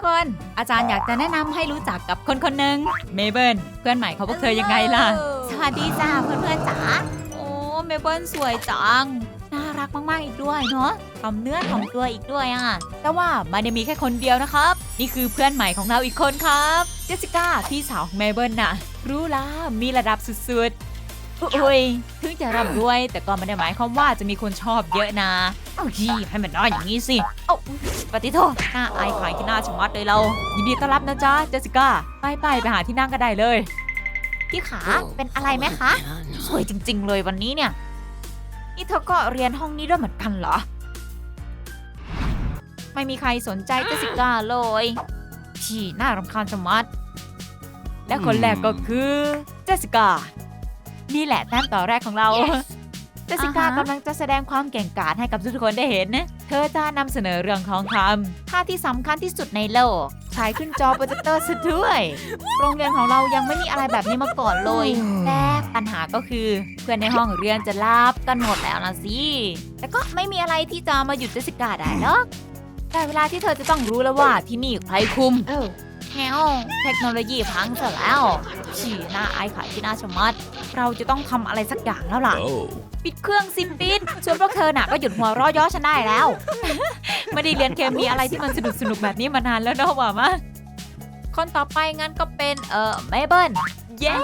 กคน อาจารย์อยากจะแนะนำให้รู้จักกับคนคนหนึ่งเมเบิลเพื่อนใหม่ของพวกเธอยังไงล่ะ สวัสดีจ้าเพื่อนๆจ๋า โอ้เมเบิลสวยจัง น่ารักมากๆอีกด้วยเนาะทำเนื้อทำตัวอีกด้วยอะ แต่ว่าไมันได้มีแค่คนเดียวนะครับ นี่คือเพื่อนใหม่ของเราอีกคนครับ เจสสิก้าพี่สาวของเมเบิลน่ะ รู้ละมีระดับสุดๆ อุ้ยถึงจะร่ำรวย แต่ก็ไม่ได้หมายความว่าจะมีคนชอบเยอะนะเอายี่ให้มันน้อยอย่างนี้สิ เอาปฏิโทษหน้าอายขายที่หน้าชะมัดเลยเรา ยินดีต้อนรับนะจ๊ะเจสสิก้า ไปไปไปหาที่นั่งก็ได้เลย พี่ขา เป็นอะไรไหมคะ สวยจริง ๆ เลยวันนี้เนี่ย นี่เธอก็เรียนห้องนี้ด้วยเหมือนกันเหรอ ไม่มีใครสนใจเจสสิก้าเลยที่น่ารำคาญชะมัด และคนแรกก็คือเจสสิก้า นี่แหละแต้มต่อแรกของเราเจสสิก้าอ่าฮะกำลังจะแสดงความเก่งกาจให้กับทุกคนได้เห็นนะเธอจะนำเสนอเรื่องทองคำท่าที่สำคัญที่สุดในโลกฉายขึ้นจอโปรเจคเตอร์ซะด้วย โรงเรียนของเรายังไม่มีอะไรแบบนี้มาก่อนเลย แต่ปัญหาก็คือ เพื่อนในห้องเรียนจะลาบกันหมดแล้วนะสิ แต่ก็ไม่มีอะไรที่จะมาหยุดเจสสิก้าได้หรอกแต่เวลาที่เธอจะต้องรู้แล้วว่าที่นี่ใครคุมเออ แฮวเทคโนโลยีพังซะแล้วฉี่หน้าไอายขายที่หน้าชะมัด เราจะต้องทำอะไรสักอย่างแล้วล่ะ Oh. ปิดเครื่องซิมปิดส่วนพวกเธอน่ะก็หยุดหัวเร้อย้อฉันได้แล้ว ไม่ได้เรียนเคมีอะไรที่มันสนุกสนุกๆแบบนี้มานานแล้วเนาะว่ามาคนต่อไปงั้นก็เป็นเอ่อเมเบิลเย้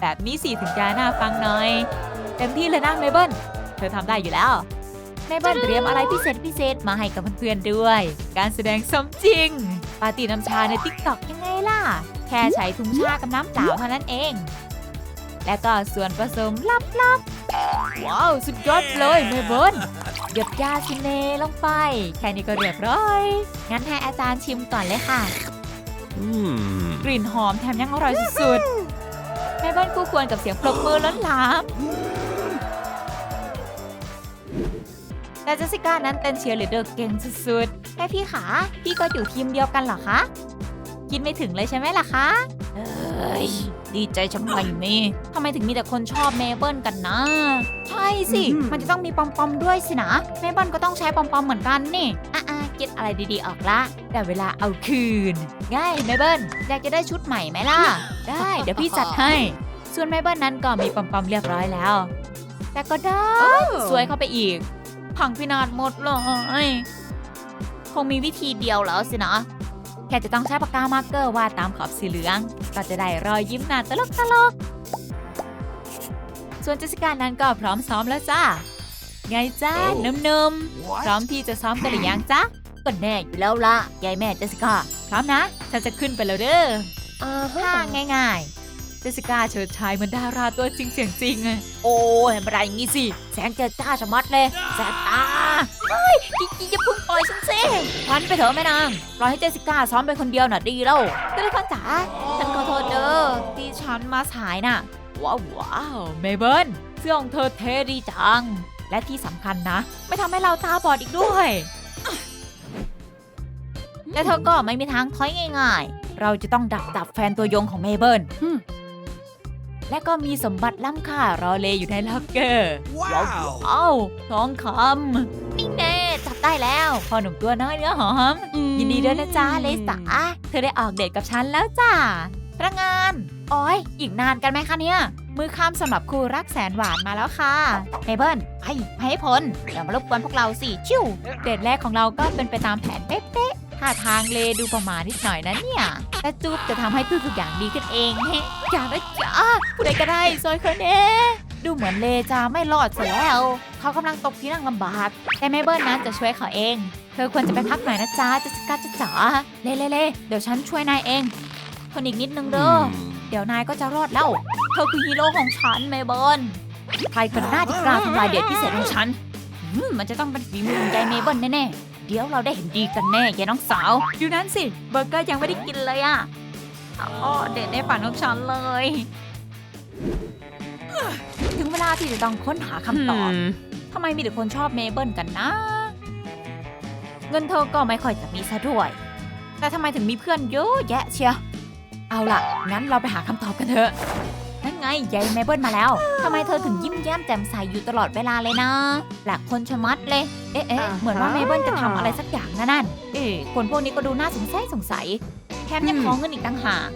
แบบนี้สิถึงจะน่าฟังหน่อยเต็มที่เลยนะเมเบิลเธอทำได้อยู่แล้วเมเบิลเตรียมอะไรพิเศษพิเศษมาให้กับเพื่อนๆด้วย การแสดงสมจริง ปาร์ตี้น้ำชาในติ๊กต็อกยังไงล่ะ แค่ใช้ถุงชากับน้ำเปล่าเท่านั้นเอง และก็ส่วนผสมลับๆ ว้าว สุดยอดเลยเมเบิลหยดยาซิเนลงไป แค่นี้ก็เรียบร้อย งั้นให้อาจารย์ชิมก่อนเลยค่ะ Hmm. กลิ่นหอมแถมยังอร่อยสุดๆเมเบิลคู่ควรกับเสียงปรบมือล้นหลาม แต่เจสสิก้านั้นเต้นเชียร์ลีดเดอร์เก่งสุดๆแค่พี่ขาพี่ก็อยู่ทีมเดียวกันเหรอคะ คิดไม่ถึงเลยใช่ไหมล่ะคะเอ้ยดีใจชะมัดนี่ทำไมถึงมีแต่คนชอบเมเบิลกันนะ ใช่สิอือหือมันจะต้องมีปอมปอมๆด้วยสินะ เมเบิลก็ต้องใช้ปอมปอมๆเหมือนกันนี่อะๆคิดอะไรดีๆออกละ แต่เวลาเอาคืน ง่ายเมเบิลอยากจะได้ชุดใหม่ไหมล่ะ ได้เดี๋ยวพี่จัดให้ ส่วนเมเบิลนั้นก็มีปอมปอมๆเรียบร้อยแล้ว แต่ก็ได้สวยเข้าไปอีก พังพินาศหมดเลยคงมีวิธีเดียวแล้วสินะ แค่จะต้องใช้ปากกามาร์กเกอร์วาดตามขอบสีเหลือง ก็จะได้รอยยิ้มหน้าตลกตลกๆส่วนเจสสิก้านั้นก็พร้อมซ้อมแล้วจ้า ไงจ้าโอ้นุ่มๆ พร้อมที่จะซ้อมกันหรือยังจ๊ะก็แน่อยู่แล้วล่ะยายแม่เจสสิก้าพร้อมนะ ฉันจะขึ้นไปแล้วเด้ออ่าท่าง่ายๆเจสสิก้าเฉิดฉายเหมือนดาราตัวจริงเสียงจริงอะโอ้ยไม่ได้อย่างงี้สิ แสงเจิดจ้าชะมัดเลยแสบตาเฮ้ยกิ๊กกิ๊กอย่าเพุ่งปล่อยฉันสิพันไปเถอะแม่นางปล่อยให้เจสสิก้าซ้อมไปคนเดียวน่ะดีแล้วก็เลยฟังจ๋าฉันขอโทษเด้อที่ฉันมาสายน่ะ ว้าวว้าวเมเบิลเสื้อของเธอเท่ดีจัง และที่สำคัญนะ ไม่ทำให้เราตาบอดอีกด้วยและเธอก็ไม่มีทางถอยง่าย ๆ เราจะต้องดักจับแฟนตัวยงของเมเบิลอืม และก็มีสมบัติล้ำค่ารอเลอยู่ในล็อกเกอร์ Wow. เอ้าทองคำนี่แน่จับได้แล้วพอหนุ่มตัวน้อยเนื้อหอม ยินดีด้วยนะจ๊ะเลสาเธอได้ออกเดทกับฉันแล้วจ้าพนักงานโอ้ยอีกนานกันไหมคะเนี่ย มือข้ามสำหรับคู่รักแสนหวานมาแล้วค่ะเมเบิลไปไปให้พ้นอย่ามารบกวนพวกเราสิชิวเดทแรกของเราก็เป็นไปตามแผนเป๊ะๆ ท่าทางเลดูประมาณนิดหน่อยนะเนี่ย แต่จูบจะทำให้ทุกๆอย่างดีขึ้นเองเฮ้อย่านะจ๊ะผู้ใดก็ได้ซอยคนเน่ดูเหมือนเลจะไม่รอดซะแล้ว เขากำลังตกที่นั่งลำบาก แต่เมเบิลนั้นจะช่วยเขาเอง เธอควรจะไปพักหน่อยนะจ๊ะจะสกัดจะจ๋าเล่เล่เล่เดี๋ยวฉันช่วยนายเองทนอีกนิดนึงเด้อ Hmm. เดี๋ยวนายก็จะรอดแล้ว เธอคือฮีโร่ของฉันเมเบิลใครก็น่าที่กล้าทำลายเดทพิเศษของฉันอืมมันจะต้องเป็นฝีมือของยายเมเบิลแน่ๆ เดี๋ยวเราได้เห็นดีกันแน่ยายน้องสาว ดูนั้นสิ เบอร์เกอร์ยังไม่ได้กินเลยอะอ๋อเดทในฝันของฉันเลย ถึงเวลาที่จะต้องค้นหาคำตอบทำไมมีแต่คนชอบเมเบิลกันนะ เงินเธอก็ไม่ค่อยจะมีซะด้วย แต่ทำไมถึงมีเพื่อนเยอะแยะเชีย เอาล่ะ งั้นเราไปหาคำตอบกันเถอะในนั่น ไงยายเมเบิลมาแล้วทำไมเธอถึงยิ้มแย้มแจ่มใสอยู่ตลอดเวลาเลยนะแปลกคนชะมัดเลย เอ๊ะเอ๊ะอ่าฮะเหมือนว่าเมเบิลจะทำอะไรสักอย่างนะนั่นเอ๊ะคนพวกนี้ก็ดูน่าสงสัยสงสัยแถมยังขอเงินอีกต่างหาก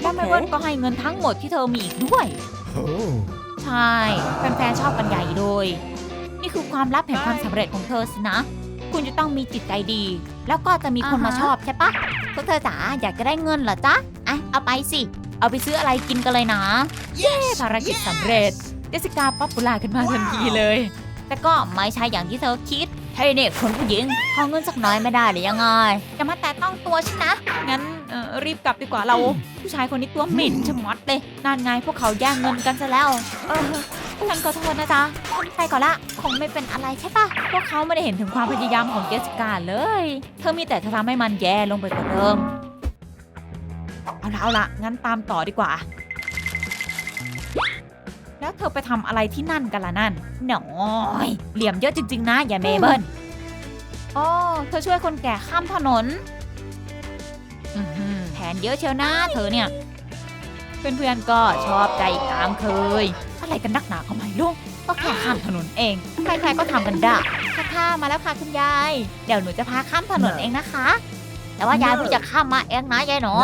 แล้วเมเบิลก็ให้เงินทั้งหมดที่เธอมีอีกด้วย Oh. ใช่แฟนๆชอบกันใหญ่เลย นี่คือความลับแห่งความสำเร็จของเธอสินะ คุณจะต้องมีจิตใจดี แล้วก็จะมีคนมาอ่าฮะชอบใช่ปะพวกเธอจ๋าอยากจะได้เงินเหรอจ๊ะอะเอาไปสิ เอาไปซื้ออะไรกินกันเลยนะ เย้ ภารกิจสำเร็จเจสสิก้าป๊อปปูล่าขึ้นมาทันทีเลย แต่ก็ไม่ใช่อย่างที่เธอคิด เฮ้ยเนี่ยคนผู้หญิงขอเงินสักน้อยไม่ได้หรือยังไงอย่ามาแตะต้องตัวฉันนะ งั้นเอ่อรีบกลับดีกว่าเรา ผู้ชายคนนี้ตัวหมิ่นชะมัดเลยนั่นไงพวกเขาแย่งเงินกันซะแล้ว เออฉันขอโทษนะจ๊ะไปก่อนละ คงไม่เป็นอะไรใช่ปะพวกเขาไม่ได้เห็นถึงความพยายามของเจสสิก้าเลย เธอมีแต่จะทำให้มันแย่ลงไปกว่าเดิม เอาละเอาละงั้นตามต่อดีกว่า แล้วเธอไปทำอะไรที่นั่นกันล่ะนั่นหน่อยเหลี่ยมเยอะจริง ๆ นะ อย่าเมเบิลอ๋อเธอช่วยคนแก่ข้ามถนนอื้อหือแผนเยอะเชียวนะเธอเนี่ย เพื่อนๆก็ชอบใจตามเคย อะไรกันนักหนาเขาไม่รู้ก็แค่ข้ามถนนเอง ใครๆก็ทำกันได้ค่ะค่ะมาแล้วค่ะคุณยาย เดี๋ยวหนูจะพาข้ามถนนเองนะคะ แต่ว่ายายผู้จะข้ามมาเองนะยายหนู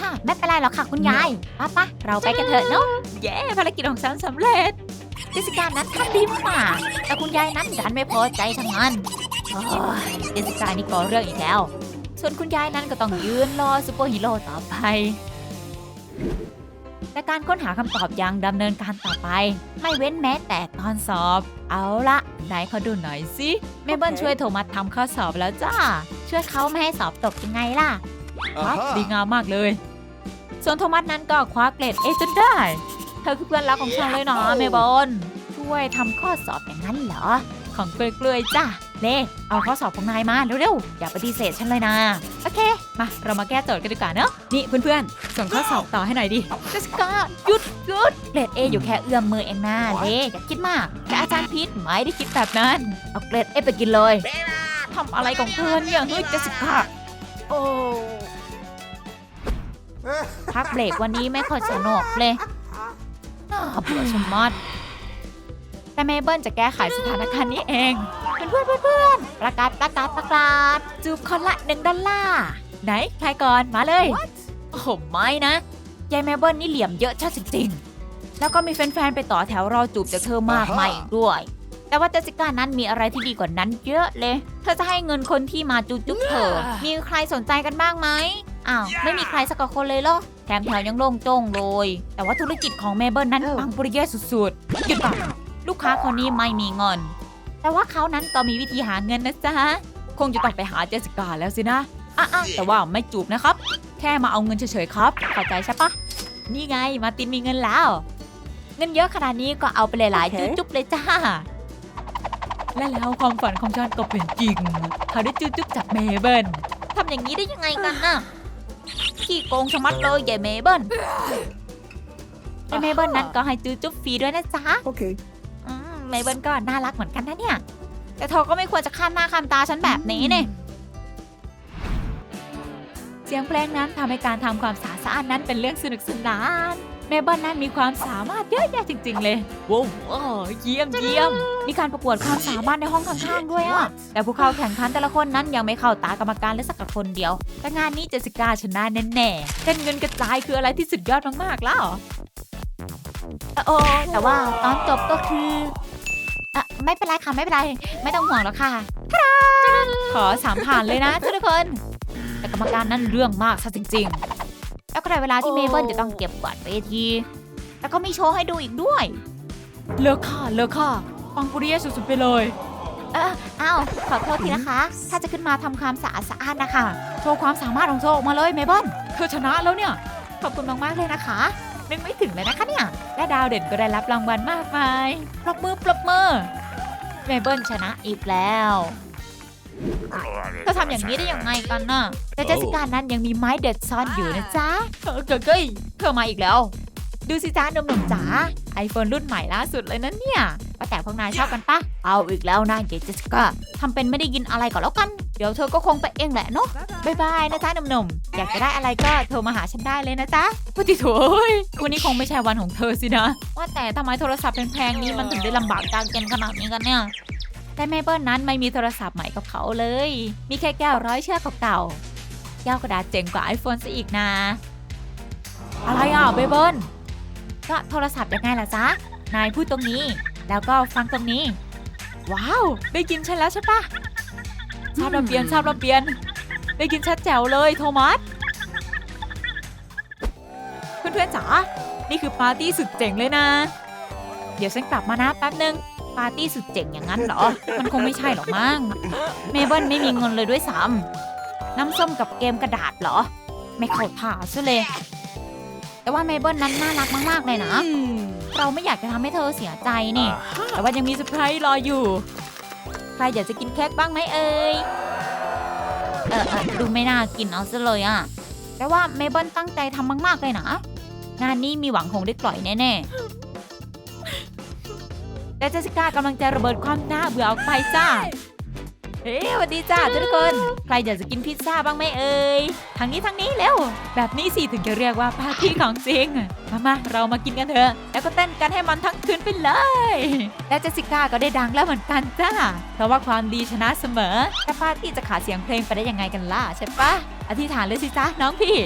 ค่ะไม่เป็นไรหรอกค่ะคุณยายป้าปะเราไปกันเถอะเนาะเย้ภารกิจของฉันสำเร็จเจสสิก้านั้นทำดีมากแต่คุณยายนั้นดันไม่พอใจทั้งนั้นโอ้ยเจสสิก้านี่ก่อเรื่องอีกแล้ว ส่วนคุณยายนั้นก็ต้องยืนรอซูเปอร์ฮีโร่ต่อไปแต่การค้นหาคำตอบยังดำเนินการต่อไป ไม่เว้นแม้แต่ตอนสอบ เอาละไหนขอดูหน่อยสิเมเบิลช่วยโทมัสทำข้อสอบแล้วจ้าช่วยเขาไม่ให้สอบตกยังไงล่ะ ครับ Aha. ดีงามมากเลย ส่วนโทมัสนั้นก็คว้าเกรดเอจนได้ เธอคือเพื่อนรักของฉันเลยนะเมเบลช่วยทำข้อสอบอย่างนั้นเหรอ ของเกลือยๆจ้ะเล่เอาข้อสอบของนายมาเร็วๆ อย่าปฏิเสธฉันเลยนะ โอเค มา เรามาแก้โจทย์กันดีกว่าเนอะนี่เพื่อนๆ ส่งข้อสอบต่อให้หน่อยดิเจสกาหยุดหยุดเกรดเออยู่แค่เอื้อมมือเองนะเล่อย่าคิดมากแต่อาจารย์พีทไม่ได้คิดแบบนั้น เอาเกรดเอไปกินเลยทำอะไรของเธอเนี่ยเฮ้ยเจสสิก้า Oh. พักเบรกวันนี้ไม่ค่อยสนุกเลยเบื่อชะมัดแต่เมเบิลจะแก้ไขสถานการณ์นี้เองเพื่อนเพื่อนเพื่อนประกาศประกาศประกาศจูบคนละหนึ่งดอลลาร์ไหนใครก่อนมาเลย โอ้โหไม่นะยายเมเบิลนี่เหลี่ยมเยอะชาจริงๆ แล้วก็มีแฟนๆ ไปต่อแถวรอจูบจากเธอมากมายด้วย แต่ว่าเจสสิก้านั้นมีอะไรที่ดีกว่านั้นเยอะเลย เธอจะให้เงินคนที่มาจูบจุ๊บเธอ มีใครสนใจกันบ้างไหม อ้าวไม่มีใครสักคนเลยเหรอ แถมแถวยังโล่งโจ้งเลย แต่ว่าธุรกิจของเมเบิลนั้นเออปังปุริเย่สุดๆหยุดก่อนลูกค้าคนนี้ไม่มีเงิน แต่ว่าเขานั้นก็มีวิธีหาเงินนะจ๊ะ คงจะต้องไปหาเจสสิก้าแล้วสินะอะอะแต่ว่าไม่จูบนะครับ แค่มาเอาเงินเฉยๆครับเข้าใจใช่ปะนี่ไงมาร์ตินมีเงินแล้ว เงินเยอะขนาดนี้ก็เอาไปหลายๆโอเคจุ๊บๆเลยจ้าและแล้วความฝันของฉันก็เป็นจริง เขาได้จุ๊บๆจากเมเบิลทำอย่างนี้ได้ยังไงกันน่ะ ขี้โกงชะมัดเลยใหญ่เมเบิลและเมเบิลนั้นก็ให้จุ๊บจุ๊บฟรีด้วยนะจ๊ะ Okay. อืมเมเบิลก็น่ารักเหมือนกันนะเนี่ย แต่เธอก็ไม่ควรจะข้ามหน้าข้ามตาฉันแบบนี้เนี่ยเสียงเพลงนั้นทำให้การทำความสะอาดสะอาดนั้นเป็นเรื่องสนุกสนาน เมเบิลนั้นมีความสามารถเยอะแยะจริง ๆ เลยว้าวว้าวเยี่ยมเยี่ยมมีการประกวดความสามารถในห้องข้างๆด้วยอะแต่ผู้เข้าแข่งขันแต่ละคนนั้นยังไม่เข้าตากรรมการเลยสักคนเดียว แต่งานนี้เจสสิก้าชนะแน่ๆเต้นเงินกระจายคืออะไรที่สุดยอดมากๆแล้วโอ้แต่ว่าตอนจบก็คืออะไม่เป็นไรค่ะไม่เป็นไร ไม่ต้องห่วงหรอกค่ะ ขอสามผ่านเลยนะทุกคน แต่กรรมการนั้นเรื่องมากซะจริง ๆ แล้วก็ได้เวลาที่โอ้เมเบิลจะต้องเก็บกวาดเวที แล้วก็มีโชว์ให้ดูอีกด้วย เลิกค่ะ เลิกค่ะ ปังปุริเยสุดๆไปเลย เอออ้าวขอโทษทีนะคะ ถ้าจะขึ้นมาทำความสะอาดสะอาดนะคะ โชว์ความสามารถของเธอออกมาเลยเมเบิลเธอชนะแล้วเนี่ย ขอบคุณมากๆเลยนะคะนึกไม่ถึงเลยนะคะเนี่ย และดาวเด่นก็ได้รับรางวัลมากมาย ปรบมือปรบมือ เมเบิลชนะอีกแล้ว เธอทำอย่างนี้ได้ยังไงกันน่ะแต่เจสสิก้านั้นยังมีไม้เด็ดซ่อนอยู่นะจ๊ะเออเกยเธอมาอีกแล้ว ดูสิจ้าหนุ่มๆจ๋าไอโฟนรุ่นใหม่ล่าสุดเลยนะเนี่ยว่าแต่พวกนายชอบกันปะเอาอีกแล้วนะเจสสิก้าทำเป็นไม่ได้ยินอะไรก่อนแล้วกัน เดี๋ยวเธอก็คงไปเองแหละเนาะบายบายนะจ๊ะหนุ่มๆอยากจะได้อะไรก็โทรมาหาฉันได้เลยนะจ๊ะพุทธิโถยวันนี้คงไม่ใช่วันของเธอสินะ ว่าแต่ทำไมโทรศัพท์แพงๆนี้มันถึงได้ลำบากจังกันขนาดนี้กันเนี่ย แต่เมเปิลนั้นไม่มีโทรศัพท์ใหม่กับเขาเลย มีแค่แก้วร้อยเชือกเก่าๆแก้วกระดาษเจ๋งกว่า iPhone ซะอีกนะ อะไรอะเบเบิลก็โทรศัพท์ยังไงล่ะจ๊ะ นายพูดตรงนี้ แล้วก็ฟังตรงนี้ ว้าว ได้กินฉันแล้วใช่ปะชอบระเบียนชอบระเบียน ได้กินชัดแจ๋วเลยโทมัส เพื่อนๆจ๋า นี่คือปาร์ตี้สุดเจ๋งเลยนะ เดี๋ยวฉันกลับมานะแป๊บนึง ปาร์ตี้สุดเจ๋งอย่างนั้นเหรอ มันคงไม่ใช่หรอกมั้ง เมเบิลไม่มีเงินเลยด้วยซ้ำน้ำส้มกับเกมกระดาษเหรอ ไม่เข้าท่าซะเลย แต่ว่าเมเบิลนั้นน่ารักมากๆเลยนะ เราไม่อยากจะทำให้เธอเสียใจนี่ แต่ว่ายังมีเซอร์ไพรส์รออยู่ ใครอยากจะกินเค้กบ้างไหมเอ่ย เออเออดูไม่น่ากินเอาซะเลยอะแต่ว่าเมเบิลตั้งใจทำมากๆเลยนะ งานนี้มีหวังคงได้กล่อยแน่ๆ และเจสสิก้ากำลังจะระเบิดความน่าเบื่อออกไปจ้าเฮ้สวัสดีจ้าทุกคน ใครอยากจะกินพิซซ่าบ้างไหมเอ่ยทางนี้ทางนี้เร็ว แบบนี้สิถึงจะเรียกว่าปาร์ตี้ของจริง มามาเรามากินกันเถอะ แล้วก็เต้นกันให้มันทั้งคืนไปเลย และเจสสิก้าก็ได้ดังแล้วเหมือนกันจ้า เพราะว่าความดีชนะเสมอแต่ปาร์ตี้จะขาดเสียงเพลงไปได้ยังไงกันล่ะใช่ปะอธิษฐานเลยสิจ้าน้องพี่